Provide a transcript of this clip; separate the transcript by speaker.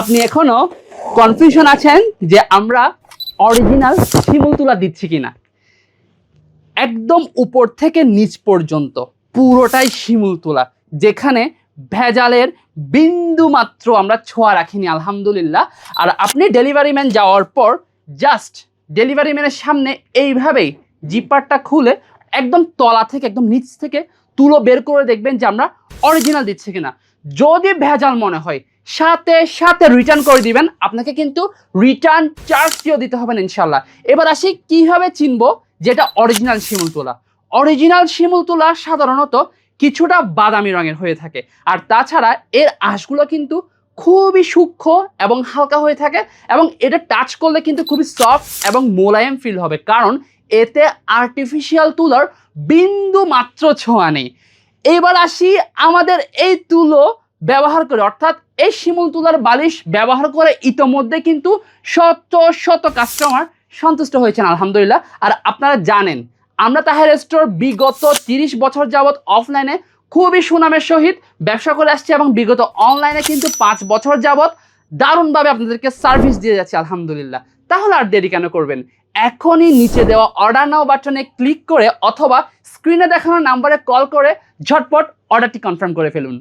Speaker 1: আপনি এখনও কনফিউশন আছেন যে আমরা অরিজিনাল শিমুল তুলা দিচ্ছি কিনা? একদম উপর থেকে নিচ পর্যন্ত পুরোটাই শিমুল তোলা যেখানে ভেজালের বিন্দু মাত্র আমরা ছোঁয়া রাখিনি, আলহামদুলিল্লাহ। আর আপনি ডেলিভারি ম্যান যাওয়ার পর জাস্ট ডেলিভারি ম্যানের সামনে এইভাবেই জিপারটা খুলে একদম তলা থেকে, একদম নিচ থেকে তুলো বের করে দেখবেন যে আমরা অরিজিনাল দিচ্ছি কিনা। যদি ভেজাল মনে হয় সাথে সাথে রিটার্ন করে দিবেন। আপনাকে কিন্তু রিটার্ন চার্জটিও দিতে হবে ইনশাল্লাহ এবার আসি, কীভাবে চিনব যেটা অরিজিনাল শিমুল তোলা? অরিজিনাল শিমুল তোলা সাধারণত কিছুটা বাদামি রঙের হয়ে থাকে। আর তাছাড়া এর আঁশগুলো কিন্তু খুবই সূক্ষ্ম এবং হালকা হয়ে থাকে এবং এটা টাচ করলে কিন্তু খুবই সফট এবং মোলায়েম ফিল হবে। কারণ এতে আর্টিফিশিয়াল তুলার বিন্দু মাত্র ছোঁয়া নেই। এবার আসি আমাদের এই তুলো ব্যবহার করে, অর্থাৎ এই শিমুল তুলার বালিশ ব্যবহার করে ইতোমধ্যে কিন্তু শত শত কাস্টমার সন্তুষ্ট হয়েছেন, আলহামদুলিল্লাহ। আর আপনারা জানেন, আমরা তাহের স্টোর বিগত তিরিশ বছর যাবৎ অফলাইনে খুবই সুনামের সহিত ব্যবসা করে আসছি এবং বিগত অনলাইনে কিন্তু পাঁচ বছর যাবৎ দারুণভাবে আপনাদেরকে সার্ভিস দিয়ে যাচ্ছে, আলহামদুলিল্লাহ। তাহলে আর দেরি কেন করবেন? এখনই নিচে দেওয়া অর্ডার নাও বাটনে ক্লিক করে অথবা স্ক্রিনে দেখানো নাম্বারে কল করে ঝটপট অর্ডারটি কনফার্ম করে ফেলুন।